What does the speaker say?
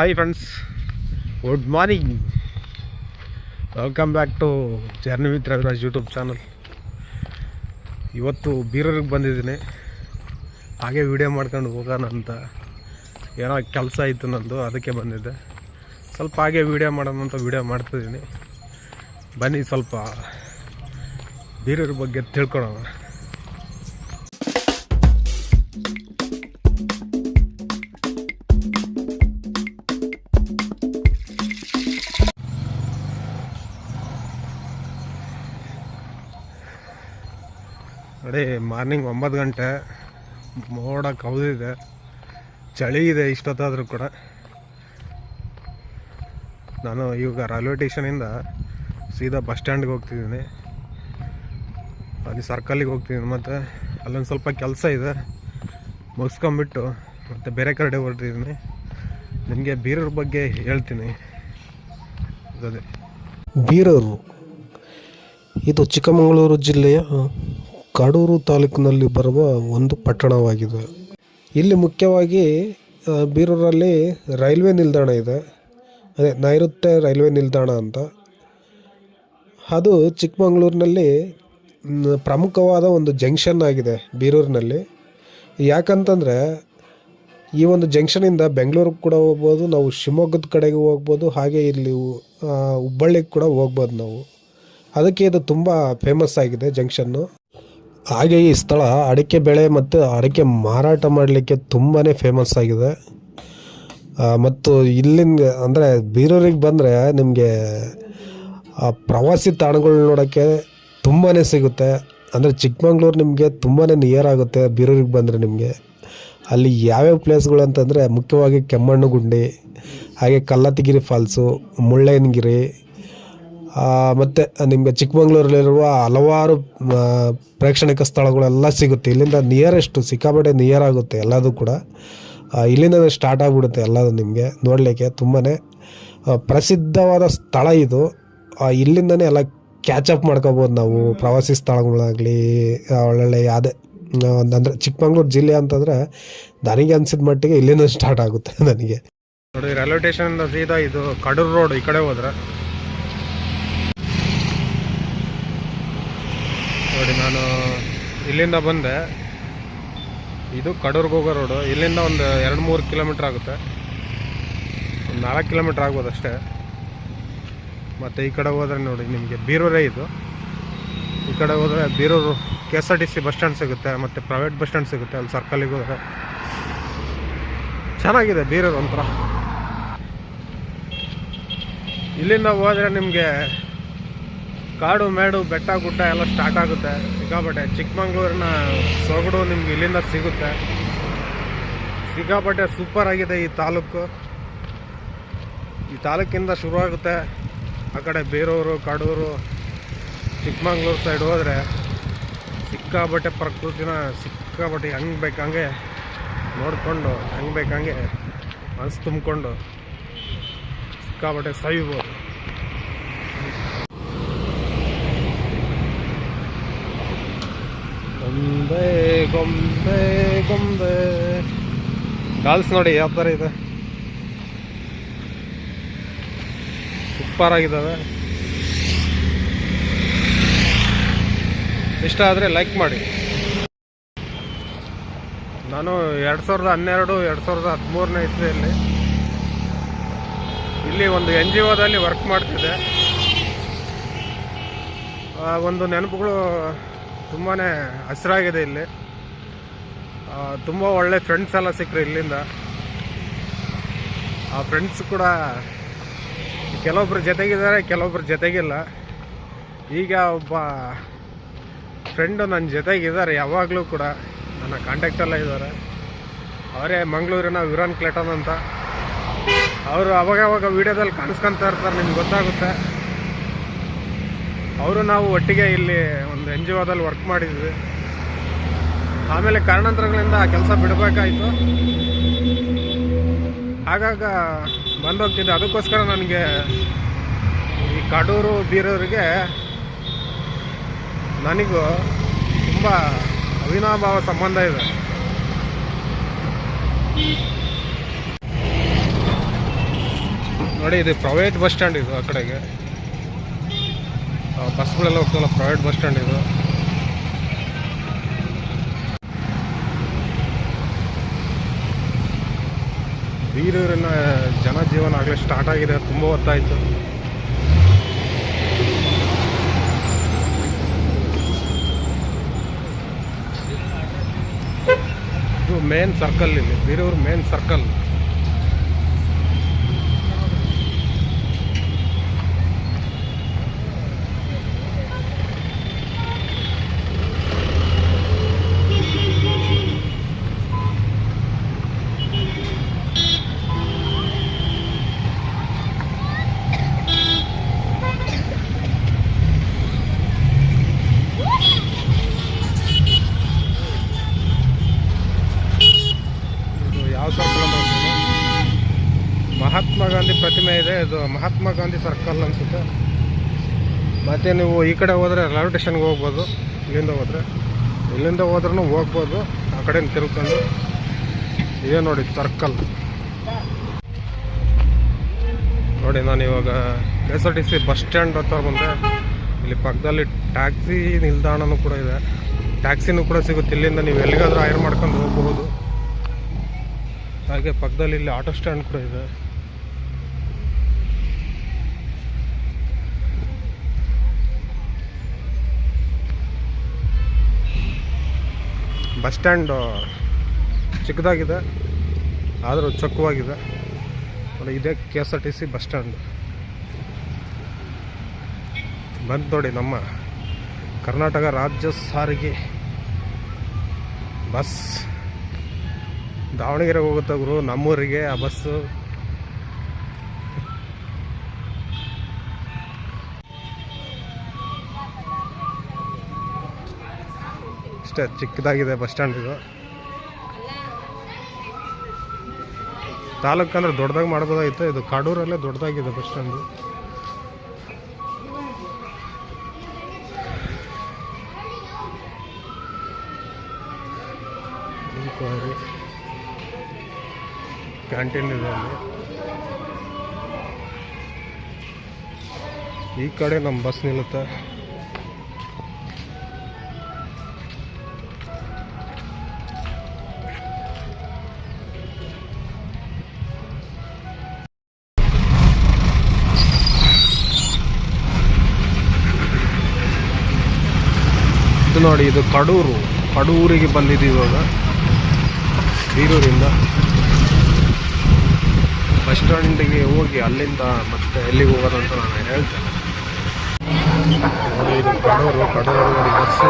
Hi friends good morning welcome back to journey with Raviraj YouTube channel ಇವತ್ತು ಬೀರೂರಿಗೆ ಬಂದಿದ್ದೀನಿ. ಹಾಗೆ ವಿಡಿಯೋ ಮಾಡ್ಕೊಂಡು ಹೋಗೋಣ ಅಂತ ಏನೋ ಕೆಲಸ ಇತ್ತು ನಂದು, ಅದಕ್ಕೆ ಬಂದಿದ್ದೆ. ಸ್ವಲ್ಪ ಹಾಗೆ ವಿಡಿಯೋ ಮಾಡೋಣ ಅಂತ ವೀಡಿಯೋ ಮಾಡ್ತಿದ್ದೀನಿ. ಬನ್ನಿ ಸ್ವಲ್ಪ ಬೀರೂರ ಬಗ್ಗೆ ತಿಳ್ಕೊಳೋಣ ನೋಡಿ ಮಾರ್ನಿಂಗ್ ಒಂಬತ್ತು ಗಂಟೆ. ಮೋಡ ಕವಿದಿದೆ ಚಳಿ ಇದೆ ಇಷ್ಟೊತ್ತಾದರೂ ಕೂಡ. ನಾನು ಇವಾಗ ರೈಲ್ವೆ ಟೇಷನಿಂದ ಸೀದಾ ಬಸ್ ಸ್ಟ್ಯಾಂಡ್ಗೆ ಹೋಗ್ತಿದ್ದೀನಿ. ಅಲ್ಲಿ ಸರ್ಕಲ್ಲಿಗೆ ಹೋಗ್ತಿದ್ದೀನಿ ಮತ್ತು ಅಲ್ಲೊಂದು ಸ್ವಲ್ಪ ಕೆಲಸ ಇದೆ. ಮುಗಿಸ್ಕೊಂಬಿಟ್ಟು ಮತ್ತು ಬೇರೆ ಕಡೆ ಹೊರಟಿದ್ದೀನಿ. ನಿಮಗೆ ಬೀರೂರ ಬಗ್ಗೆ ಹೇಳ್ತೀನಿ. ಅದೇ. ಬೀರೂರು. ಇದು ಚಿಕ್ಕಮಗಳೂರು ಜಿಲ್ಲೆಯ ಕಡೂರು ತಾಲೂಕಿನಲ್ಲಿ ಬರುವ ಒಂದು ಪಟ್ಟಣವಾಗಿದೆ. ಇಲ್ಲಿ ಮುಖ್ಯವಾಗಿ ಬೀರೂರಲ್ಲಿ ರೈಲ್ವೆ ನಿಲ್ದಾಣ ಇದೆ. ಅದೇ ನೈಋತ್ಯ ರೈಲ್ವೆ ನಿಲ್ದಾಣ ಅಂತ. ಅದು ಚಿಕ್ಕಮಗಳೂರಿನಲ್ಲಿ ಪ್ರಮುಖವಾದ ಒಂದು ಜಂಕ್ಷನ್ ಆಗಿದೆ ಬೀರೂರಿನಲ್ಲಿ. ಯಾಕಂತಂದರೆ, ಈ ಒಂದು ಜಂಕ್ಷನಿಂದ ಬೆಂಗಳೂರಿಗೆ ಕೂಡ ಹೋಗ್ಬೋದು, ನಾವು ಶಿವಮೊಗ್ಗದ ಕಡೆಗೆ ಹೋಗ್ಬೋದು, ಹಾಗೆ ಇಲ್ಲಿ ಹುಬ್ಬಳ್ಳಿಗೆ ಕೂಡ ಹೋಗ್ಬೋದು ನಾವು. ಅದಕ್ಕೆ ಇದು ತುಂಬ ಫೇಮಸ್ ಆಗಿದೆ ಜಂಕ್ಷನ್ನು. ಹಾಗೆ ಈ ಸ್ಥಳ ಅಡಿಕೆ ಬೆಳೆ ಮತ್ತು ಅಡಿಕೆ ಮಾರಾಟ ಮಾಡಲಿಕ್ಕೆ ತುಂಬಾ ಫೇಮಸ್ ಆಗಿದೆ. ಮತ್ತು ಇಲ್ಲಿಂದ ಅಂದರೆ ಬೀರೂರಿಗೆ ಬಂದರೆ ನಿಮಗೆ ಪ್ರವಾಸಿ ತಾಣಗಳು ನೋಡೋಕ್ಕೆ ತುಂಬಾ ಸಿಗುತ್ತೆ. ಅಂದರೆ ಚಿಕ್ಕಮಂಗ್ಳೂರು ನಿಮಗೆ ತುಂಬಾ ನಿಯರ್ ಆಗುತ್ತೆ ಬೀರೂರಿಗೆ ಬಂದರೆ ನಿಮಗೆ. ಅಲ್ಲಿ ಯಾವ್ಯಾವ ಪ್ಲೇಸ್ಗಳು ಅಂತಂದರೆ ಮುಖ್ಯವಾಗಿ ಕೆಮ್ಮಣ್ಣುಗುಂಡಿ, ಹಾಗೆ ಕಲ್ಲತ್ತಿಗಿರಿ ಫಾಲ್ಸು ಮುಳ್ಳಯ್ಯನಗಿರಿ ಮತ್ತು ನಿಮಗೆ ಚಿಕ್ಕಮಂಗ್ಳೂರಲ್ಲಿರುವ ಹಲವಾರು ಪ್ರೇಕ್ಷಣಿಕ ಸ್ಥಳಗಳೆಲ್ಲ ಸಿಗುತ್ತೆ. ಇಲ್ಲಿಂದ ನಿಯರೆಸ್ಟು ಸಿಕ್ಕಾಪಟ್ಟೆ ನಿಯರ್ ಆಗುತ್ತೆ ಎಲ್ಲದೂ ಕೂಡ. ಇಲ್ಲಿಂದ ಸ್ಟಾರ್ಟ್ ಆಗಿಬಿಡುತ್ತೆ ಎಲ್ಲದು ನಿಮಗೆ ನೋಡಲಿಕ್ಕೆ ತುಂಬಾ ಪ್ರಸಿದ್ಧವಾದ ಸ್ಥಳ ಇದು. ಇಲ್ಲಿಂದನೇ ಎಲ್ಲ ಕ್ಯಾಚಪ್ ಮಾಡ್ಕೋಬೋದು ನಾವು. ಪ್ರವಾಸಿ ಸ್ಥಳಗಳಾಗಲಿ ಒಳ್ಳೊಳ್ಳೆ ಯಾವುದೇ ಅಂದರೆ ಚಿಕ್ಕಮಂಗ್ಳೂರು ಜಿಲ್ಲೆ ಅಂತಂದರೆ ನನಗೆ ಅನಿಸಿದ ಮಟ್ಟಿಗೆ ಇಲ್ಲಿಂದ ಸ್ಟಾರ್ಟ್ ಆಗುತ್ತೆ ನನಗೆ. ನೋಡಿ ರೈಲ್ವೆ ಸೀದಾ ಇದು ಕಡೂರು ರೋಡ್ ಈ ಕಡೆ ಹೋದ್ರೆ ನೋಡಿ ನಾನು ಇಲ್ಲಿಂದ ಬಂದೆ. ಇದು ಕಡೂರ್ಗೆ ಹೋಗೋ ರೋಡು. ಇಲ್ಲಿಂದ ಒಂದು ಎರಡು ಮೂರು ಕಿಲೋಮೀಟ್ರ್ ಆಗುತ್ತೆ. ಒಂದು ನಾಲ್ಕು ಕಿಲೋಮೀಟ್ರ್ ಆಗ್ಬೋದು ಅಷ್ಟೇ. ಮತ್ತು ಈ ಕಡೆ ಹೋದರೆ ನೋಡಿ, ನಿಮಗೆ ಬೀರೂರೇ ಇದು. ಈ ಕಡೆ ಹೋದರೆ Birur K S R T C bus stand ಸಿಗುತ್ತೆ, ಮತ್ತು ಪ್ರೈವೇಟ್ ಬಸ್ ಸ್ಟ್ಯಾಂಡ್ ಸಿಗುತ್ತೆ, ಅಲ್ಲಿ ಸರ್ಕಲ್ಲಿಗೆ ಹೋದರೆ. ಚೆನ್ನಾಗಿದೆ ಬೀರೂರು ಒಂಥರ. ಇಲ್ಲಿಂದ ಹೋದರೆ ನಿಮಗೆ ಕಾಡು ಮೇಡು ಬೆಟ್ಟ ಗುಡ್ಡ ಎಲ್ಲ ಸ್ಟಾರ್ಟ್ ಆಗುತ್ತೆ. ಸಿಕ್ಕಾಪಟ್ಟೆ ಚಿಕ್ಕಮಂಗ್ಳೂರಿನ ಸೊಗಡು ನಿಮ್ಗೆ ಇಲ್ಲಿಂದ ಸಿಗುತ್ತೆ. ಸಿಕ್ಕಾಪಟ್ಟೆ ಸೂಪರ್ ಆಗಿದೆ ಈ ತಾಲೂಕು. ಈ ತಾಲೂಕಿಂದ ಶುರುವಾಗುತ್ತೆ ಆ ಕಡೆ ಬೇರೂರು, ಕಡೂರು, ಚಿಕ್ಕಮಂಗ್ಳೂರು ಸೈಡ್ ಹೋದರೆ ಸಿಕ್ಕಾಪಟ್ಟೆ ಪ್ರಕೃತಿನ ಸಿಕ್ಕಾಪಟ್ಟೆ ಹಂಗೆ ಬೇಕಂಗೆ ನೋಡಿಕೊಂಡು, ಹಂಗೆ ಬೇಕಂಗೆ ಮನಸ್ಸು ತುಂಬಿಕೊಂಡು ಸಿಕ್ಕಾಪಟ್ಟೆ ಸವಿಬೋದು ಗೊಂಬೆ ಗೊಂಬೆ. ಗಾಲ್ಸ್ ನೋಡಿ, ಯಾವ ಥರ ಇದೆ? ಸೂಪರ್ ಆಗಿದ್ದಾವೆ ಇಷ್ಟ ಆದರೆ ಲೈಕ್ ಮಾಡಿ. ನಾನು ಎರಡು ಸಾವಿರದ ಹನ್ನೆರಡು, ಎರಡು ಸಾವಿರದ ಹದಿಮೂರನೇ ಇಸ್ವಿಯಲ್ಲಿ ಇಲ್ಲಿ ಒಂದು ಎನ್ ಜಿ ಒದಲ್ಲಿ ವರ್ಕ್ ಮಾಡ್ತಿದ್ದೆ. ಒಂದು ನೆನಪುಗಳು ತುಂಬಾ ಹಸಿರಾಗಿದೆ ಇಲ್ಲಿ. ತುಂಬ ಒಳ್ಳೆ ಫ್ರೆಂಡ್ಸ್ ಎಲ್ಲ ಸಿಕ್ಕರು ಇಲ್ಲಿಂದ. ಆ ಫ್ರೆಂಡ್ಸ್ ಕೂಡ ಕೆಲವೊಬ್ರು ಜೊತೆಗಿದ್ದಾರೆ, ಕೆಲವೊಬ್ರು ಜೊತೆಗಿಲ್ಲ. ಈಗ ಒಬ್ಬ ಫ್ರೆಂಡು ನನ್ನ ಜೊತೆಗಿದ್ದಾರೆ, ಯಾವಾಗಲೂ ಕೂಡ ನನ್ನ ಕಾಂಟ್ಯಾಕ್ಟಲ್ಲೇ ಇದ್ದಾರೆ. ಅವರೇ ಮಂಗಳೂರಿನ ವಿರಾನ್ ಕ್ಲೆಟನ್ ಅಂತ. ಅವರು ಅವಾಗವಾಗ ಅವಾಗ ವೀಡಿಯೋದಲ್ಲಿ ಕಾಣಿಸ್ಕೊಂತ ಇರ್ತಾರೆ, ನಿಮ್ಗೆ ಗೊತ್ತಾಗುತ್ತೆ. ಅವರು ನಾವು ಒಟ್ಟಿಗೆ ಇಲ್ಲಿ ಒಂದು ಎನ್ ಜಿ ಒದಲ್ಲಿ ವರ್ಕ್ ಮಾಡಿದ್ವಿ. ಆಮೇಲೆ ಕಾರಣಾಂತರಗಳಿಂದ ಕೆಲಸ ಬಿಡಬೇಕಾಯಿತು. ಆಗಾಗ ಬಂದೋಗ್ತಿದ್ದೆ. ಅದಕ್ಕೋಸ್ಕರ ನನಗೆ ಈ ಕಡೂರು ಬೀರೋರಿಗೆ ನನಗೂ ತುಂಬ ಅವಿನಾಭಾವ ಸಂಬಂಧ ಇದೆ. ನೋಡಿ, ಇದು ಪ್ರೈವೇಟ್ ಬಸ್ ಸ್ಟ್ಯಾಂಡ್ ಇದು ಆ ಕಡೆಗೆ. ಬಸ್ಗಳೆಲ್ಲ ಹೋಗ್ತಲ್ಲ ಪ್ರೈವೇಟ್ ಬಸ್ ಸ್ಟ್ಯಾಂಡ್ ಇದು. ಬೀರೂರಿನ ಜನಜೀವನ ಆಗಲೇ ಸ್ಟಾರ್ಟ್ ಆಗಿದೆ ತುಂಬ ಹೊತ್ತಾಯಿತು ಇದು ಮೇನ್ ಸರ್ಕಲ್ ಇಲ್ಲಿ ಬೀರೂರು ಮೇನ್ ಸರ್ಕಲ್ ಇದೆ ಮಹಾತ್ಮ ಗಾಂಧಿ ಸರ್ಕಲ್ ಅನಿಸುತ್ತೆ. ಮತ್ತು ನೀವು ಈ ಕಡೆ ಹೋದರೆ ರೈಲ್ವೆ ಸ್ಟೇಷನ್ಗೆ ಹೋಗ್ಬೋದು, ಇಲ್ಲಿಂದ ಹೋದರೆ. ಇಲ್ಲಿಂದ ಹೋದ್ರೂ ಹೋಗ್ಬೋದು, ಆ ಕಡೆ ತಿರ್ಕೊಂಡು ಇದೇ ನೋಡಿ ಸರ್ಕಲ್. ನೋಡಿ ನಾನು ಇವಾಗ K S R T C bus stand ಹತ್ರ ಬಂದೆ. ಇಲ್ಲಿ ಪಕ್ಕದಲ್ಲಿ ಟ್ಯಾಕ್ಸಿ ನಿಲ್ದಾಣನೂ ಕೂಡ ಇದೆ. ಟ್ಯಾಕ್ಸಿನೂ ಕೂಡ ಸಿಗುತ್ತೆ. ಇಲ್ಲಿಂದ ನೀವು ಎಲ್ಲಿಗಾದರೂ ಹೈರ್ ಮಾಡ್ಕೊಂಡು ಹೋಗ್ಬೋದು ಹಾಗೆ ಪಕ್ಕದಲ್ಲಿ ಇಲ್ಲಿ ಆಟೋ ಸ್ಟ್ಯಾಂಡ್ ಕೂಡ ಇದೆ. ಬಸ್ ಸ್ಟ್ಯಾಂಡು ಚಿಕ್ಕದಾಗಿದೆ, ಆದರೂ ಚೊಕ್ಕವಾಗಿದೆ. ನೋಡಿ, ಇದೇ K S R T C bus stand. ಬಂದು ನೋಡಿ ನಮ್ಮ ಕರ್ನಾಟಕ ರಾಜ್ಯ ಸಾರಿಗೆ ಬಸ್ ದಾವಣಗೆರೆಗೆ ಹೋಗುತ್ತೆ ಗುರು, ನಮ್ಮೂರಿಗೆ ಆ ಬಸ್ಸು. ಇಷ್ಟೇ ಚಿಕ್ಕದಾಗಿದೆ ಬಸ್ ಸ್ಟ್ಯಾಂಡ್ ಇದು. ತಾಲೂಕು ಅಂದರೆ ದೊಡ್ಡದಾಗಿ ಮಾಡ್ಬೋದಾಗಿತ್ತು. ಇದು ಕಾಡೂರಲ್ಲೇ ದೊಡ್ಡದಾಗಿದೆ ಬಸ್ ಸ್ಟ್ಯಾಂಡು. ಕ್ಯಾಂಟೀನ್ ಇದೆ ಅಲ್ಲಿ. ಈ ಕಡೆ ನಮ್ಮ ಬಸ್ ನಿಲ್ಲುತ್ತೆ. ನೋಡಿ, ಇದು ಕಡೂರು. ಕಡೂರಿಗೆ ಬಂದಿದ್ದೀವಿ ಇವಾಗ. ಬೀರೂರಿಂದ. ಬಸ್ ಸ್ಟ್ಯಾಂಡಿಗೆ ಹೋಗಿ ಅಲ್ಲಿಂದ ಮತ್ತೆ ಎಲ್ಲಿಗೆ ಹೋಗೋದಂತ ನಾನು ಹೇಳ್ತೇನೆ. ಇದು ಕಡೂರು. ಕಡೂರು ನೋಡಿ, ಬಸ್